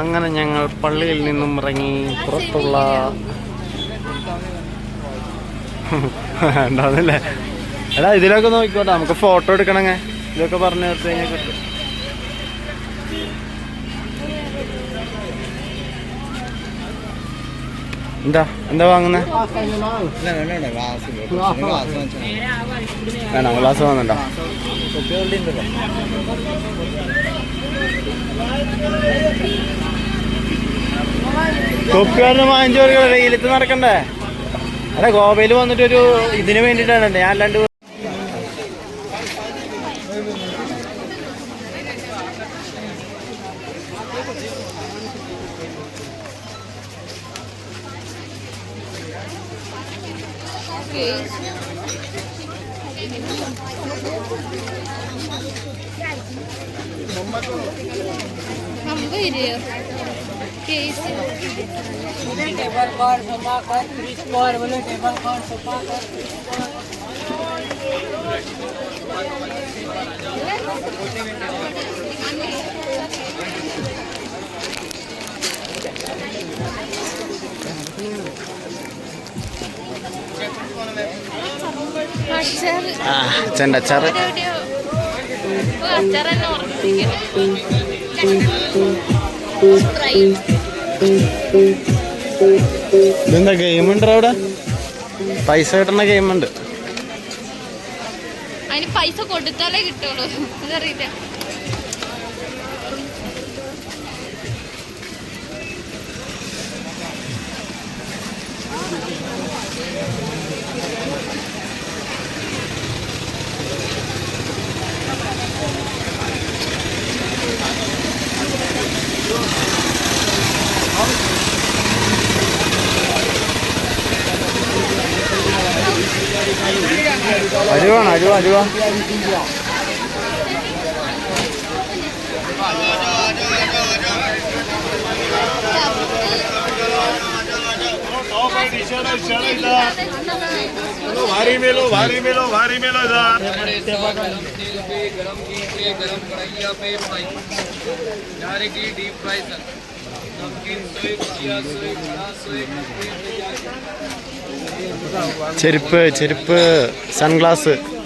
അങ്ങനെ ഞങ്ങൾ പള്ളിയിൽ നിന്നും ഇറങ്ങി പുറത്തുള്ള ഉണ്ടാവുന്നില്ലേ? എടാ ഇതിലൊക്കെ നോക്കിക്കോട്ടെ. നമുക്ക് ഫോട്ടോ എടുക്കണങ്ങ. ഇതൊക്കെ പറഞ്ഞു കൊടുത്തു കഴിഞ്ഞാൽ കിട്ടും. എന്താ? എന്താ വാങ്ങുന്നേ? വേണം? ഗ്ലാസ് വാങ്ങണ്ടോ തൊപ്പിയോറിന് വാങ്ങിച്ചു കൊടുക്കുക വെയിലത്ത് നടക്കണ്ടേ? അല്ല ഗോവയിൽ വന്നിട്ടൊരു ഇതിന് വേണ്ടിയിട്ടാണ് ഞാൻ അല്ലാണ്ട് टेबल पर सोफा पर फ्रिज पर बोले टेबल पर सोफा पर फ्रिज पर ആ ചെണ്ട അച്ചാറ്. ഇതെന്താ ഗെയിം ഉണ്ട് അവിടെ പൈസ കിട്ടുന്ന ഗെയിം ഉണ്ട് അതിന് പൈസ കൊടുത്താലേ കിട്ടുള്ളൂ. അതറിയില്ല. അരുവാണ് അരുവ അരുവ भारी मेलो भारी मेलो भारी मेलो इधर गरम घी पे गरम कढ़ैया पे fry directly deep fry sir namkeen सोए भुजिया सोए बड़ा सोए ചെരുപ്പ് ചെരുപ്പ് സൺഗ്ലാസ് ഉണ്ണി എടുത്തു കളയുക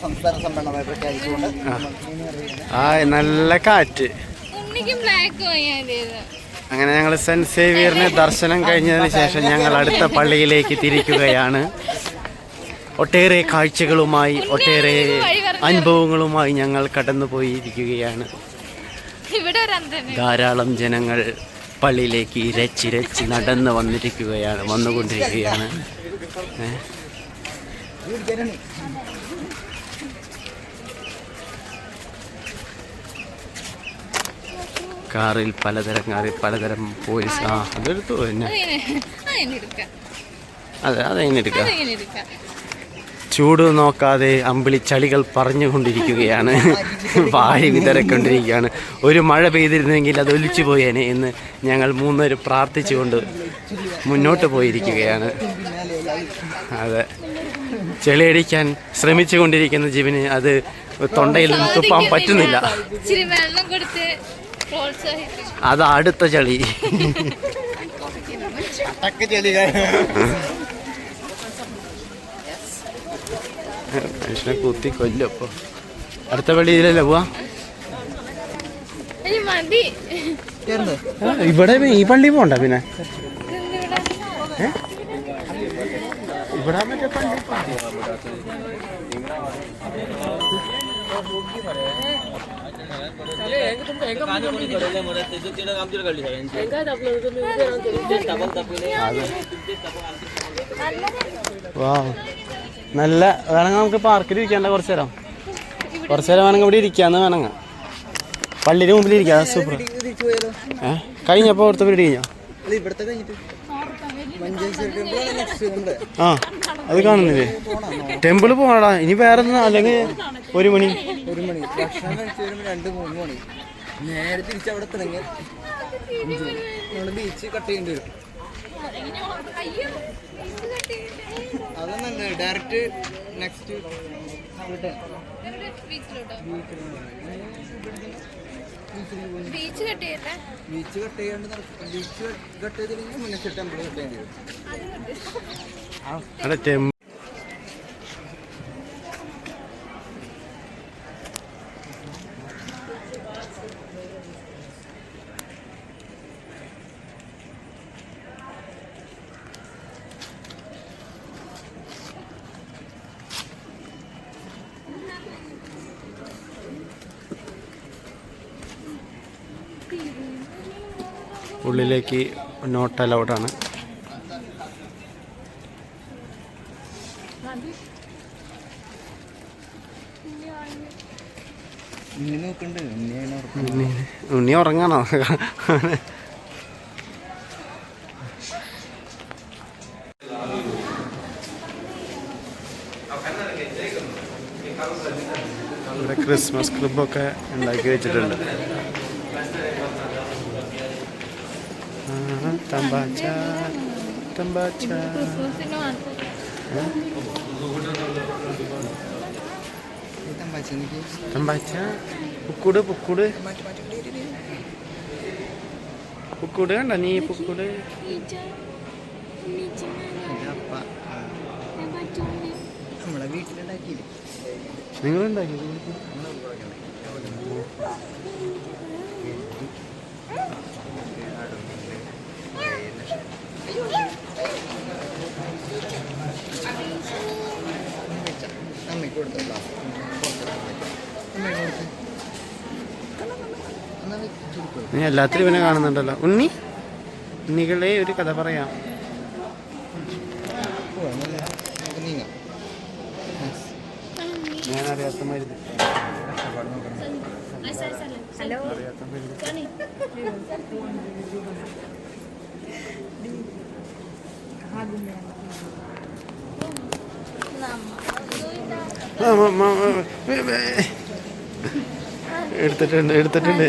സംസ്ഥാന സമ്മേളനമായി പ്രഖ്യാപിച്ചുകൊണ്ട് ആ. നല്ല കാറ്റ്. അങ്ങനെ ഞങ്ങൾ സെന്റ് സേവിയറിനെ ദർശനം കഴിഞ്ഞതിന് ശേഷം ഞങ്ങൾ അടുത്ത പള്ളിയിലേക്ക് തിരിക്കുകയാണ്. ഒട്ടേറെ കാഴ്ചകളുമായി ഒട്ടേറെ അനുഭവങ്ങളുമായി ഞങ്ങൾ കടന്നുപോയിരിക്കുകയാണ്. ധാരാളം ജനങ്ങൾ പള്ളിയിലേക്ക് ഇരച്ചിരച്ച് നടന്ന് വന്നിരിക്കുകയാണ് വന്നുകൊണ്ടിരിക്കുകയാണ്? കാറിൽ പലതരം കാറിൽ പലതരം പോലീസ് ആ അതെടുത്തു തന്നെ അതെ അതെങ്ങനെ എടുക്കാം? ചൂട് നോക്കാതെ അമ്പിളി ചളികൾ പറഞ്ഞുകൊണ്ടിരിക്കുകയാണ്. വാരി വിതറിക്കൊണ്ടിരിക്കുകയാണ്. ഒരു മഴ പെയ്തിരുന്നെങ്കിൽ അത് ഒലിച്ചു പോയേനെ എന്ന് ഞങ്ങൾ മൂന്നുപേര് പ്രാർത്ഥിച്ചുകൊണ്ട് മുന്നോട്ട് പോയിരിക്കുകയാണ്. അതെ. ചെളിയടിക്കാൻ ശ്രമിച്ചു കൊണ്ടിരിക്കുന്ന ജീവന് അത് തൊണ്ടയിൽ നിന്ന് തുപ്പാൻ പറ്റുന്നില്ല. അത് അടുത്ത ചളി. മനുഷ്യനെ കുത്തി കൊല്ലും അപ്പൊ. അടുത്ത പള്ളിയിലല്ലേ പോവാ? ഇവിടെ ഈ പള്ളി പോണ്ട പിന്നെ? ഇവിടെ മറ്റേ പള്ളി വാ. നല്ല വേണമെങ്കിൽ നമുക്ക് പാർക്കിൽ ഇരിക്കാണ്ട കുറച്ച് നേരം. കുറച്ച് നേരം വേണമെങ്കിൽ ഇവിടെ ഇരിക്കാന്ന് വേണമെങ്കിൽ. പള്ളിയുടെ മുമ്പിൽ ഇരിക്കാം സൂപ്പർ. ഏഹ് കഴിഞ്ഞപ്പോ ഏ? കഴിഞ്ഞപ്പോൾ അവിടുത്തെ പരിപാടി കഴിഞ്ഞോ? ആ അത് കാണുന്നില്ലേ? ടെമ്പിൾ പോകണടാ ഇനി വേറെ അല്ലെങ്കിൽ ഒരു മണി. ഒരു മണി. ഭക്ഷണം കഴിച്ച് വരുമ്പോൾ രണ്ട് മൂന്ന് മണി. നേരെ തിരിച്ച് അവിടെ തുടങ്ങി ബീച്ച് കട്ട് ചെയ്യേണ്ടി വരും. അതൊന്നല്ല ഡയറക്റ്റ് നെക്സ്റ്റ് ബീച്ച് കട്ട് ചെയ്യട്ടെ ബീച്ച് കട്ട് ബീച്ച് കട്ട് ചെയ്തില്ലെങ്കിൽ മുന്നേ ടെമ്പിൾ കട്ട് ചെയ്യേണ്ടി വരും ഉള്ളിലേക്ക് നോട്ട് അലൗഡാണ് ഉണ്ണി ഉറങ്ങാണോ? ക്രിസ്മസ് ക്ലബ്ബൊക്കെ ഉണ്ടാക്കി വെച്ചിട്ടുണ്ട്. ആ, തമ്പാച്ച തമ്പാച്ച പുക്കൂട് പുക്കൂട് പുക്കൂട് കണ്ട നീ പുക്കൂട് അപ്പ നമ്മളെ വീട്ടിലുണ്ടാക്കിയില്ലേ നിങ്ങൾ ഉണ്ടാക്കി അമ്മയ്ക്ക് കൊടുത്തല്ലോ അമ്മയ്ക്ക് കൊടുത്ത് എന്നാ വെച്ച് കൊടുക്കും നീ എല്ലാത്തിലും ഇവനെ കാണുന്നുണ്ടല്ലോ. ഉണ്ണി ഉണ്ണികളെ ഒരു കഥ പറയാം. ഞാൻ അറിയാത്ത മരുന്ന്. എടുത്തിട്ടുണ്ട് എടുത്തിട്ടുണ്ട്.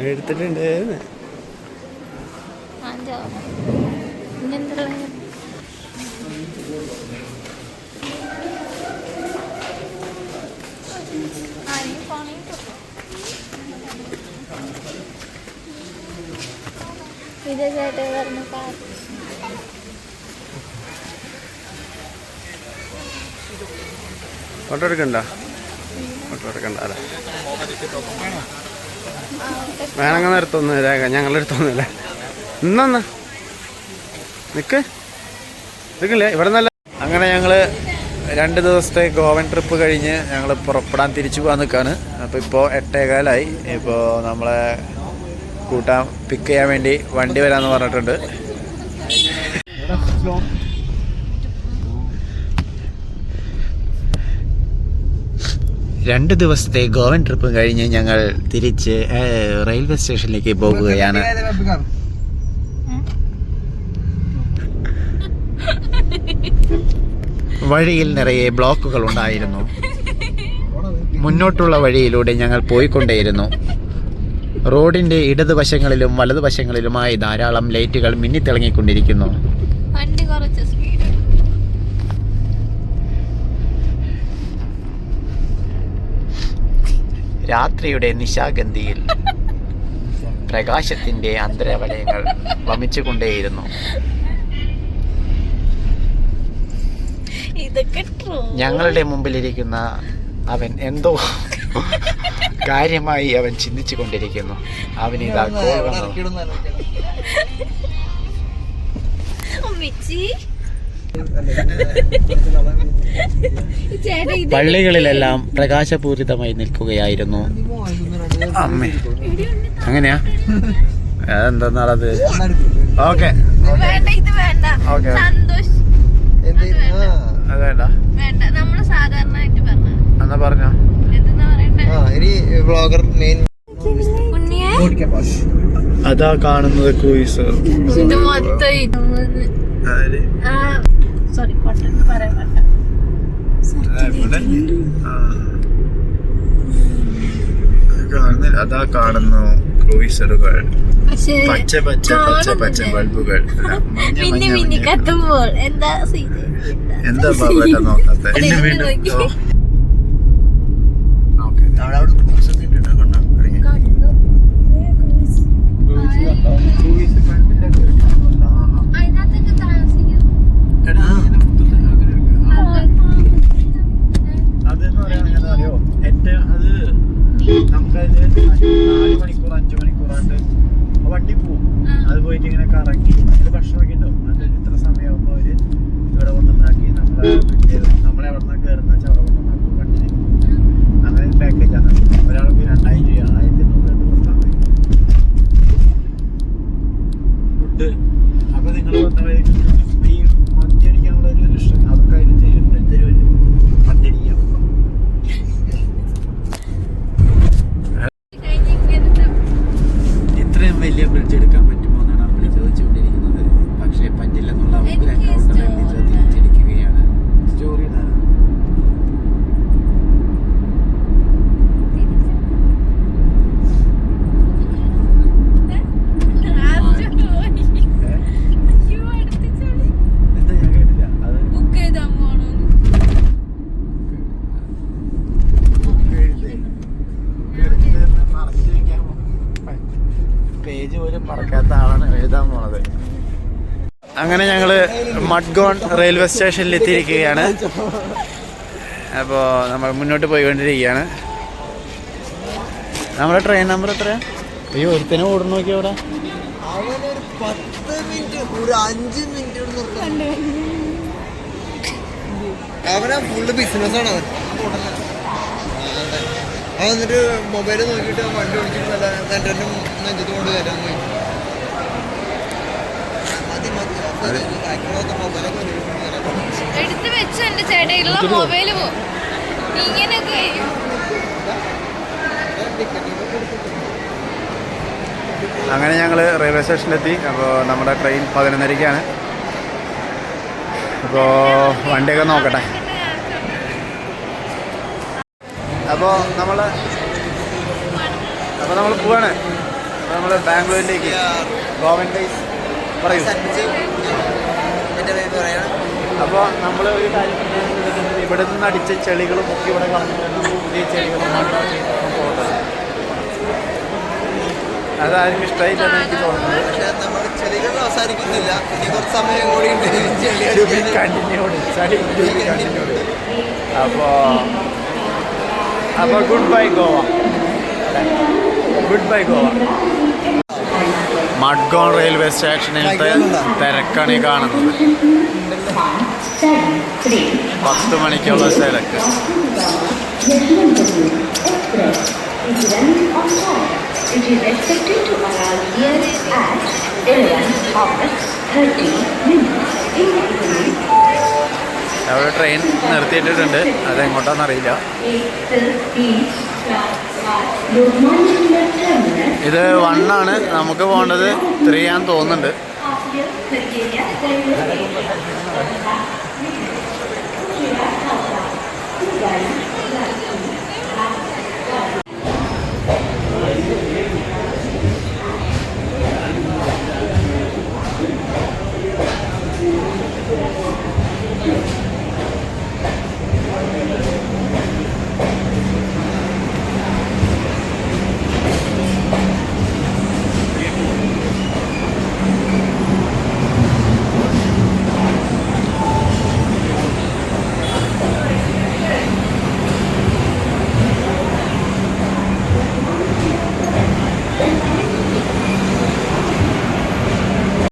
എടുത്തിട്ടുണ്ട് ഫോട്ടോ എടുക്കണ്ട. ഫോട്ടോ എടുക്കണ്ട അല്ലേ? വേണമെങ്കിൽ നിർത്തുന്നു രേഖ ഞങ്ങളുടെ അടുത്തൊന്നുമില്ല ഇന്നൊന്ന് നിക്ക്. നിൽക്കില്ലേ ഇവിടെ നല്ല അങ്ങനെ ഞങ്ങൾ രണ്ട് ദിവസത്തെ ഗോവൻ ട്രിപ്പ് കഴിഞ്ഞ് ഞങ്ങൾ പുറപ്പെടാൻ തിരിച്ചു പോകാൻ നിൽക്കുകയാണ് അപ്പോൾ ഇപ്പോൾ എട്ടേകാലായി. ഇപ്പോൾ നമ്മളെ കൂട്ടാൻ പിക്ക് ചെയ്യാൻ വേണ്ടി വണ്ടി വരാമെന്ന് പറഞ്ഞിട്ടുണ്ട്. രണ്ട് ദിവസത്തെ ഗോവൻ ട്രിപ്പ് കഴിഞ്ഞ് ഞങ്ങൾ തിരിച്ച് റെയിൽവേ സ്റ്റേഷനിലേക്ക് പോകുകയാണ്. വഴിയിൽ നിറയെ ബ്ലോക്കുകൾ ഉണ്ടായിരുന്നു. മുന്നോട്ടുള്ള വഴിയിലൂടെ ഞങ്ങൾ പോയിക്കൊണ്ടേയിരുന്നു. റോഡിന്റെ ഇടതുവശങ്ങളിലും വലതുവശങ്ങളിലുമായി ധാരാളം ലൈറ്റുകൾ മിന്നിത്തിളങ്ങിക്കൊണ്ടിരിക്കുന്നു വണ്ടി കുറച്ച് സ്പീഡ് രാത്രിയുടെ നിശാഗന്ധിയിൽ പ്രകാശത്തിന്റെ അന്തരവലയങ്ങൾ വമിച്ചുകൊണ്ടേയിരുന്നു. ഇതൊക്കെ ഞങ്ങളുടെ മുമ്പിലിരിക്കുന്ന അവൻ എന്തോ കാര്യമായി അവൻ ചിന്തിച്ചു കൊണ്ടിരിക്കുന്നു അവൻ ഇതാ കോൾ വന്നു പള്ളികളിലെല്ലാം പ്രകാശപൂരിതമായി നിൽക്കുകയായിരുന്നു. അമ്മേ അങ്ങനെയാ? അതെന്താണത്? ഓക്കെ. എന്നാ പറഞ്ഞോ? വ്ളോഗർ മെയിൻ അതാ കാണുന്നത് ക്രൂയിസ് ഇത് മൊത്തം സോറി പൊട്ടെന്ന് പറയാൻ വേണ്ട. അതാ കാണുന്നു ക്രൂയിസറുകൾ. പച്ച പച്ച പച്ച പച്ച ബൾബുകൾ. എന്താ എന്താ നോക്കാത്ത? അതെ, വീണ്ടും അങ്ങനെ ഞങ്ങൾ മഡ്ഗോൺ റെയിൽവേ സ്റ്റേഷനിൽ എത്തിയിരിക്കുകയാണ്. അപ്പോൾ നമ്മൾ മുന്നോട്ട് പോയിക്കൊണ്ടിരിക്കുകയാണ്. നമ്മുടെ ട്രെയിൻ നമ്പർ എത്രയാ? ഈ ഒരുത്തനെ ഓടുന്നു നോക്കിയ അവിടെ? അവനൊരു പത്ത് മിനിറ്റ് ഒരു അഞ്ച് മിനിറ്റ് അവനാ ഫുള്ള് ബിസിനസ്സാണ് അവൻ. അവൻ എന്നിട്ട് മൊബൈൽ നോക്കിയിട്ട് വണ്ടി ഓടിച്ചിട്ട് നല്ല നെഞ്ചത്ത് കൊണ്ട് വരാൻ പോയി. എടുത്ത് വെച്ചു എന്റെ ചേട്ടയിലുള്ള മൊബൈൽ പോ ഇങ്ങനെയൊക്കെ. അങ്ങനെ ഞങ്ങൾ റെയിൽവേ സ്റ്റേഷനിലെത്തി അപ്പോൾ നമ്മുടെ ട്രെയിൻ പതിനൊന്നരയ്ക്കാണ് അപ്പോൾ വണ്ടിയൊക്കെ നോക്കട്ടെ. അപ്പോൾ നമ്മൾ അപ്പോൾ നമ്മൾ പോവാണ്. അപ്പോൾ നമ്മൾ ബാംഗ്ലൂരിലേക്ക്. ഗോവൻ ഡേയ്സ് പറയൂ. അപ്പോൾ നമ്മൾ ഒരു കാര്യം ഇവിടെ നിന്ന് അടിച്ച ചെളികളും ഒക്കെ ഇവിടെ കളഞ്ഞിട്ട് നമുക്ക് പുതിയ മണ്ണാക്കി പോകുന്നത് എനിക്ക് തോന്നുന്നത്. പക്ഷേ നമ്മൾ അവസാനിക്കുന്നില്ല. ഇനി കുറച്ച് സമയം കൂടി ഉണ്ട്. continued. അപ്പോൾ അപ്പോൾ good bye Goa. Good bye Goa. Madgaon railway സ്റ്റേഷനിലത്തെ തിരക്കണി കാണുന്നത്. പത്ത് മണിക്കുള്ള തിരക്ക്. It is expected to arrive here at 11 hours 30 minutes in the evening. അവിടെ ട്രെയിൻ നിർത്തിയിട്ടിട്ടുണ്ട് അതെങ്ങോട്ടാണെന്ന് ഇത് വണ്ണാണ് നമുക്ക് പോകേണ്ടത് ത്രീ ആണെന്ന് തോന്നുന്നുണ്ട്